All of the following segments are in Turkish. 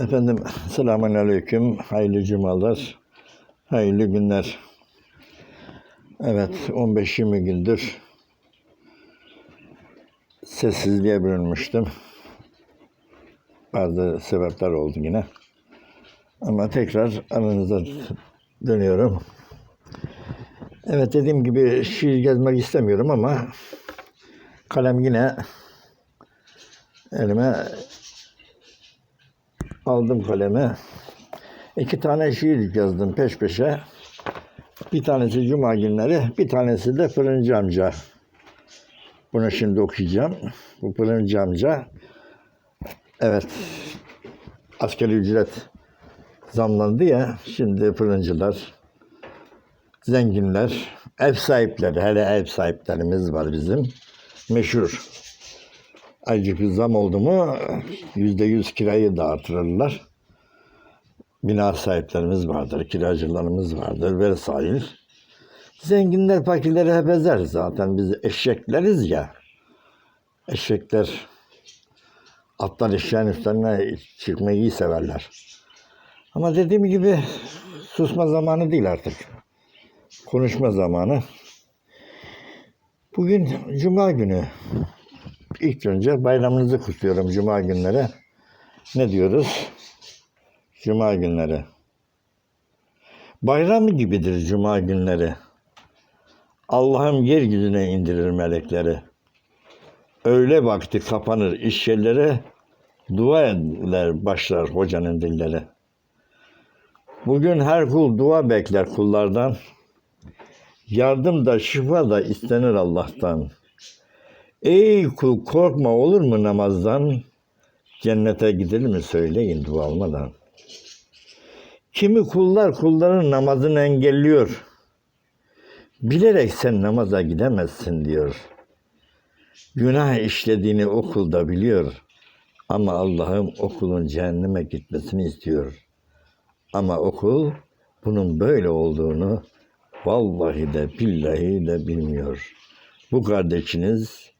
Efendim selamun aleyküm. Hayırlı cumalar. Hayırlı günler. Evet 15-20 gündür sessizliğe bürünmüştüm. Bazı sebepler oldu yine. Ama tekrar aranıza dönüyorum. Evet dediğim gibi şiir gezmek istemiyorum ama kalem yine elime aldım kalemi. İki tane şiir yazdım peş peşe. Bir tanesi Cuma günleri, bir tanesi de Fırıncı amca. Bunu şimdi okuyacağım. Bu Fırıncı amca. Evet. Askeri ücret zamlandı ya. Şimdi fırıncılar, zenginler, ev sahipleri, hele ev sahiplerimiz var bizim. Meşhur. Azıcık bir zam oldu mu yüzde yüz kirayı da artırırlar. Bina sahiplerimiz vardır, kiracılarımız vardır vesaire. Zenginler fakirleri hep ezer zaten biz eşekleriz ya. Eşekler atlar eşeğin üstlerine çıkmayı iyi severler. Ama dediğim gibi susma zamanı değil artık. Konuşma zamanı. Bugün Cuma günü. İlk önce bayramınızı kutluyorum Cuma günleri. Ne diyoruz? Cuma günleri. Bayram gibidir Cuma günleri. Allah'ım yeryüzüne indirir melekleri. Öğle vakti kapanır iş yerleri, dua eder başlar hocanın dilleri. Bugün her kul dua bekler kullardan. Yardım da şifa da istenir Allah'tan. Ey kul korkma olur mu namazdan? Cennete gidilir mi söyleyin dua almadan. Kimi kullar kulların namazını engelliyor. Bilerek sen namaza gidemezsin diyor. Günah işlediğini o da biliyor. Ama Allah'ım o kulun cehenneme gitmesini istiyor. Ama o kul bunun böyle olduğunu vallahi de billahi de bilmiyor. Bu kardeşiniz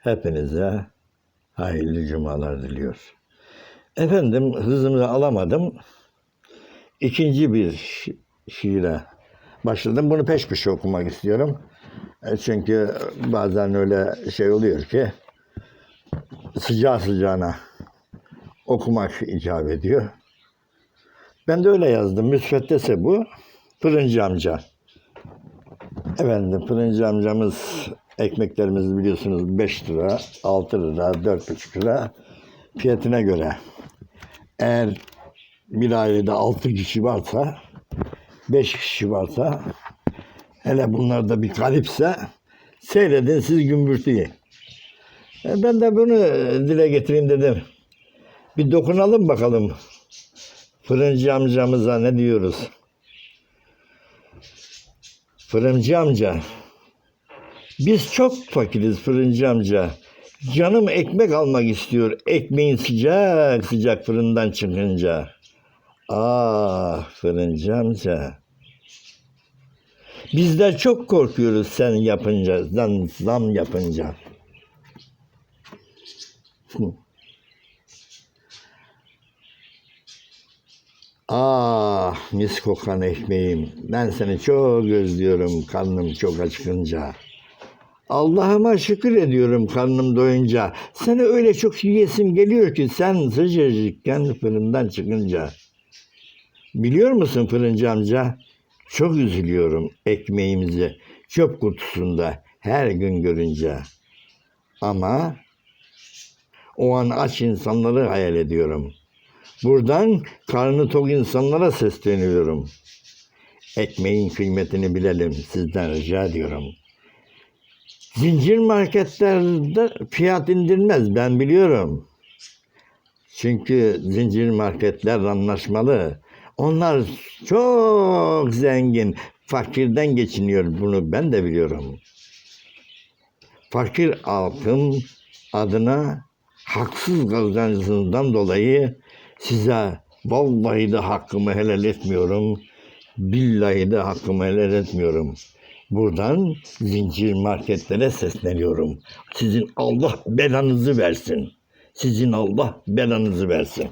hepinize hayırlı cumalar diliyor. Efendim hızımı alamadım. İkinci bir şi- şiire başladım. Bunu peş peşe okumak istiyorum. E, Çünkü bazen öyle şey oluyor ki sıcağı sıcağına okumak icap ediyor. Ben de öyle yazdım. Müsveddese bu. Fırıncı amca. Efendim fırıncı amcamız ekmeklerimiz biliyorsunuz 5 lira, 6 lira, 4,5 lira fiyatına göre. Eğer bir ailede 6 kişi varsa, 5 kişi varsa, hele bunlar da bir garipse seyredin siz gümbürtüyü. E, Ben de bunu dile getireyim dedim. Bir dokunalım bakalım. Fırıncı amcamıza ne diyoruz? Fırıncı amca. Biz çok fakiriz fırıncı amca. Canım ekmek almak istiyor. Ekmeğin sıcak sıcak fırından çıkınca. Ah fırıncı amca. Bizler çok korkuyoruz sen yapınca, zam, zam yapınca. Ah mis kokan ekmeğim. Ben seni çok özlüyorum karnım çok acıkınca. Allah'ıma şükür ediyorum karnım doyunca. Seni öyle çok yiyesim geliyor ki sen sıcacıkken fırından çıkınca. Biliyor musun fırıncı amca? Çok üzülüyorum ekmeğimizi çöp kutusunda her gün görünce. Ama o an aç insanları hayal ediyorum. Buradan karnı tok insanlara sesleniyorum. Ekmeğin kıymetini bilelim sizden rica ediyorum. Zincir marketlerde fiyat indirmez ben biliyorum. Çünkü zincir marketler anlaşmalı. Onlar çok zengin, fakirden geçiniyor bunu ben de biliyorum. Fakir halkın adına haksız kazancınızdan dolayı size vallahi de hakkımı helal etmiyorum. Billahi de hakkımı helal etmiyorum. Buradan zincir marketlere sesleniyorum. Sizin Allah belanızı versin. Sizin Allah belanızı versin.